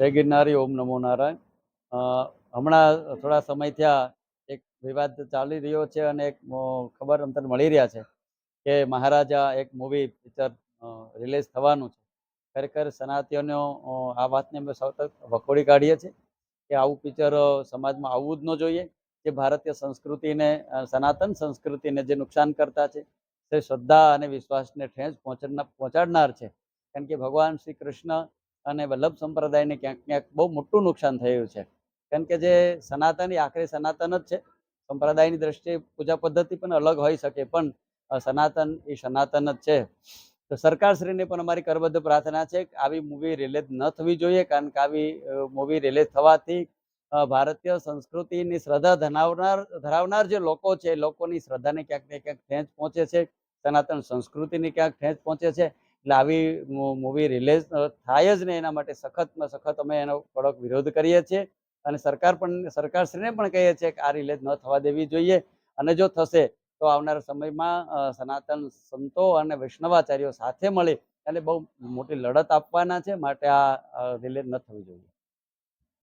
જય ગિરનારી ઓમ નમો નારાયણ. હમણાં થોડા સમય થયા એક વિવાદ ચાલી રહ્યો છે અને એક ખબર અંતર મળી રહ્યા છે કે મહારાજા એક મૂવી પિક્ચર રિલીઝ થવાનું છે. ખરેખર સનાતીઓનો આ વાતને અમે સતત વખોડી કાઢીએ છીએ કે આવું પિક્ચર સમાજમાં આવવું જ ન જોઈએ. જે ભારતીય સંસ્કૃતિને સનાતન સંસ્કૃતિને જે નુકસાન કરતા છે, તે શ્રદ્ધા અને વિશ્વાસને ઠેંચ પહોંચાડનાર પહોંચાડનાર છે. કારણ કે ભગવાન શ્રી કૃષ્ણ અને વલ્લભ સંપ્રદાયને ક્યાંક ક્યાંક બહુ મોટું નુકસાન થયું છે. કારણ કે જે સનાતન આખરે સનાતન જ છે. સંપ્રદાયની દ્રષ્ટિએ પૂજા પદ્ધતિ પણ અલગ હોઈ શકે, પણ સનાતન એ સનાતન જ છે. તો સરકારશ્રીને પણ અમારી કરબદ્ધ પ્રાર્થના છે કે આવી મૂવી રિલીઝ ન થવી જોઈએ, કારણ કે આવી મૂવી રિલીઝ થવાથી ભારતીય સંસ્કૃતિની શ્રદ્ધા ધરાવનાર ધરાવનાર જે લોકો છે લોકોની શ્રદ્ધાને ક્યાંક ને ક્યાંક ખેંચ પહોંચે છે. સનાતન સંસ્કૃતિની ક્યાંક ખેંચ પહોંચે છે. એટલે આવી મૂવી રિલીઝ થાય જ નહીં એના માટે સખતમાં સખત અમે એનો કડક વિરોધ કરીએ છીએ. અને સરકાર પણ, સરકારશ્રીને પણ કહીએ છીએ કે આ રિલીઝ ન થવા દેવી જોઈએ. અને જો થશે, તો આવનારા સમયમાં સનાતન સંતો અને વૈષ્ણવાચાર્યો સાથે મળી અને બહુ મોટી લડત આપવાના છે. માટે આ રિલીઝ ન થવી જોઈએ.